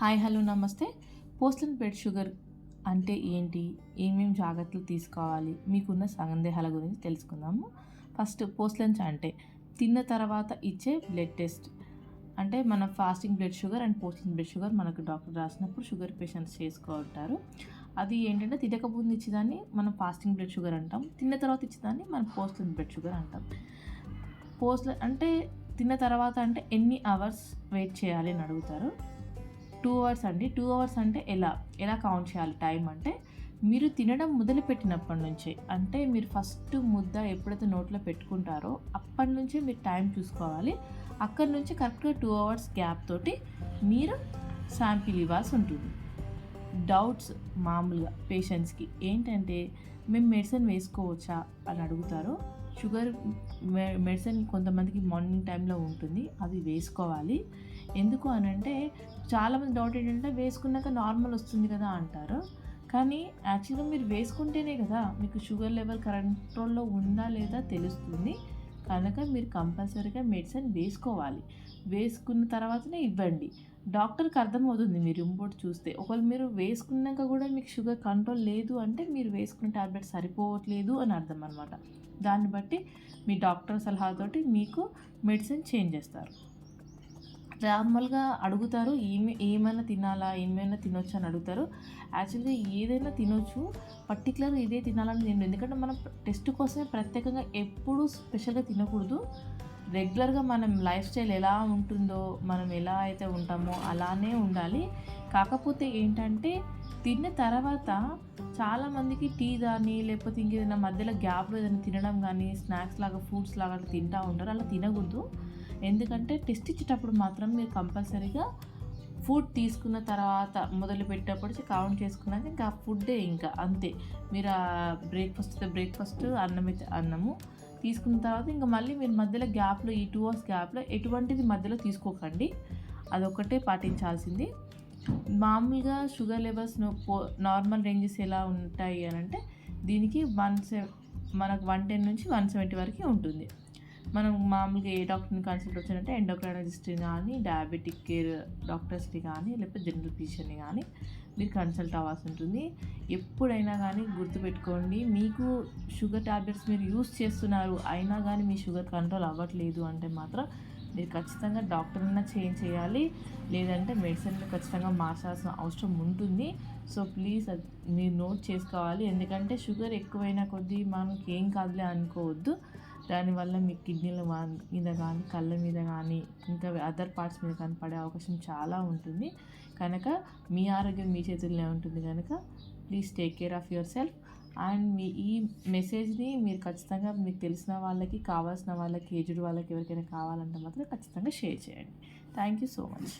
Hi hello నమస్తే. Postal blood sugar అంటే ఏంటి? ఏమేమి జాగ్రత్తలు తీసుకోవాలి? మీకున్న సందేహాల గురించి తెలుసుకుందాము. ఫస్ట్ పోస్ట్లెన్స్ అంటే తిన్న తర్వాత ఇచ్చే బ్లడ్ టెస్ట్. అంటే మన fasting blood sugar and posting blood sugar మనకు డాక్టర్ రాసినప్పుడు షుగర్ పేషెంట్స్ చేసుకుంటారు. అది ఏంటంటే తినకముందు ఇచ్చేదాన్ని మనం ఫాస్టింగ్ బ్లడ్ షుగర్ అంటాం. తిన్న తర్వాత ఇచ్చేదాన్ని మనం పోస్టల్ బ్లడ్ షుగర్ అంటాం. పోస్ట్ అంటే తిన్న తర్వాత అంటే ఎన్ని అవర్స్ వెయిట్ చేయాలి అని అడుగుతారు. టూ అవర్స్ అండి. టూ అవర్స్ అంటే ఎలా? ఎలా కౌంట్ చేయాలి? టైం అంటే మీరు తినడం మొదలుపెట్టినప్పటి నుంచి అంటే మీరు ఫస్ట్ ముద్ద ఎప్పుడైతే నోట్లో పెట్టుకుంటారో అప్పటి నుంచే మీరు టైం చూసుకోవాలి. అక్కడి నుంచి కరెక్ట్గా టూ అవర్స్ గ్యాప్ తోటి మీరు శాంపిల్ ఇవ్వాల్సి ఉంటుంది. డౌట్స్ మామూలుగా పేషెంట్స్కి ఏంటంటే మేము మెడిసిన్ వేసుకోవచ్చా? అని అడుగుతారు. షుగర్ మెడిసిన్ కొంతమందికి మార్నింగ్ టైంలో ఉంటుంది అవి వేసుకోవాలి. ఎందుకు అని అంటే చాలామంది డౌట్ ఏంటంటే వేసుకున్నాక నార్మల్ వస్తుంది కదా అంటారు. కానీ యాక్చువల్గా మీరు వేసుకుంటేనే కదా మీకు షుగర్ లెవెల్ కంట్రోల్లో ఉందా లేదా తెలుస్తుంది. కనుక మీరు కంపల్సరీగా మెడిసిన్ వేసుకోవాలి. వేసుకున్న తర్వాతనే ఇవ్వండి. డాక్టర్కి అర్థమవుతుంది మీరు ఇంపోర్ట్ చూస్తే. ఒకవేళ మీరు వేసుకున్నాక కూడా మీకు షుగర్ కంట్రోల్ లేదు అంటే మీరు వేసుకున్న టాబ్లెట్ సరిపోవట్లేదు అని అర్థం అనమాట దాన్ని బట్టి మీ డాక్టర్ సలహాతోటి మీకు మెడిసిన్ చేంజ్ చేస్తారు. నార్మల్గా అడుగుతారు ఏమి ఏమైనా తినాలా ఏమైనా తినొచ్చు అని అడుగుతారు. యాక్చువల్గా ఏదైనా తినొచ్చు పర్టికులర్గా ఇదే తినాలని నేను ఎందుకంటే మనం టెస్ట్ కోసమే ప్రత్యేకంగా ఎప్పుడూ స్పెషల్గా తినకూడదు. రెగ్యులర్గా మనం లైఫ్ స్టైల్ ఎలా ఉంటుందో మనం ఎలా అయితే ఉంటామో అలానే ఉండాలి. కాకపోతే ఏంటంటే తిన్న తర్వాత చాలామందికి టీ కానీ లేకపోతే ఇంకేదైనా మధ్యలో గ్యాప్లో ఏదైనా తినడం కానీ స్నాక్స్ లాగా ఫ్రూట్స్ లాగా తింటూ ఉంటారు. అలా తినకూడదు. ఎందుకంటే టెస్ట్ ఇచ్చేటప్పుడు మాత్రం మీరు కంపల్సరీగా ఫుడ్ తీసుకున్న తర్వాత మొదలుపెట్టేటప్పుడు కౌంట్ చేసుకున్నాక ఇంకా ఫుడ్డే ఇంకా అంతే. మీరు బ్రేక్ఫాస్ట్ బ్రేక్ఫాస్ట్ అన్నం అయితే అన్నము తీసుకున్న తర్వాత ఇంకా మళ్ళీ మీరు మధ్యలో గ్యాప్లో ఈ టూ అవర్స్ గ్యాప్లో ఎటువంటిది మధ్యలో తీసుకోకండి. అదొక్కటే పాటించాల్సింది. మామూలుగా షుగర్ లెవెల్స్ నార్మల్ రేంజెస్ ఎలా ఉంటాయి అని అంటే దీనికి వన్ సె మనకు వన్ టెన్ నుంచి వన్ సెవెంటీ వరకు ఉంటుంది. మనం మామూలుగా ఏ డాక్టర్ని కన్సల్ట్ వచ్చారంటే ఎండోక్రైనాలజిస్ట్ని కానీ డయాబెటిక్ కేర్ డాక్టర్స్ని కానీ లేకపోతే జనరల్ ఫిజిషియన్ని కానీ మీరు కన్సల్ట్ అవ్వాల్సి ఉంటుంది. ఎప్పుడైనా కానీ గుర్తుపెట్టుకోండి మీకు షుగర్ ట్యాబ్లెట్స్ మీరు యూస్ చేస్తున్నారు అయినా కానీ మీ షుగర్ కంట్రోల్ అవ్వట్లేదు అంటే మాత్రం మీరు ఖచ్చితంగా డాక్టర్ని చేంజ్ చేయాలి. లేదంటే మెడిసిన్ ఖచ్చితంగా మార్చాల్సిన అవసరం ఉంటుంది. సో ప్లీజ్ అది మీరు నోట్ చేసుకోవాలి. ఎందుకంటే షుగర్ ఎక్కువైనా కొద్దీ మనకి ఏం కాదులే అనుకోవద్దు. దానివల్ల మీ కిడ్నీల మీద కానీ కళ్ళ మీద కానీ ఇంకా అదర్ పార్ట్స్ మీద కానీ పడే అవకాశం చాలా ఉంటుంది. కనుక మీ ఆరోగ్యం మీ చేతుల్లోనే ఉంటుంది కనుక please take care of yourself. And మీ ఈ మెసేజ్ని మీరు ఖచ్చితంగా మీకు తెలిసిన వాళ్ళకి కావాల్సిన వాళ్ళకి ఏజ్డ్ వాళ్ళకి ఎవరికైనా కావాలంటే మాత్రం ఖచ్చితంగా షేర్ చేయండి. Thank you so much.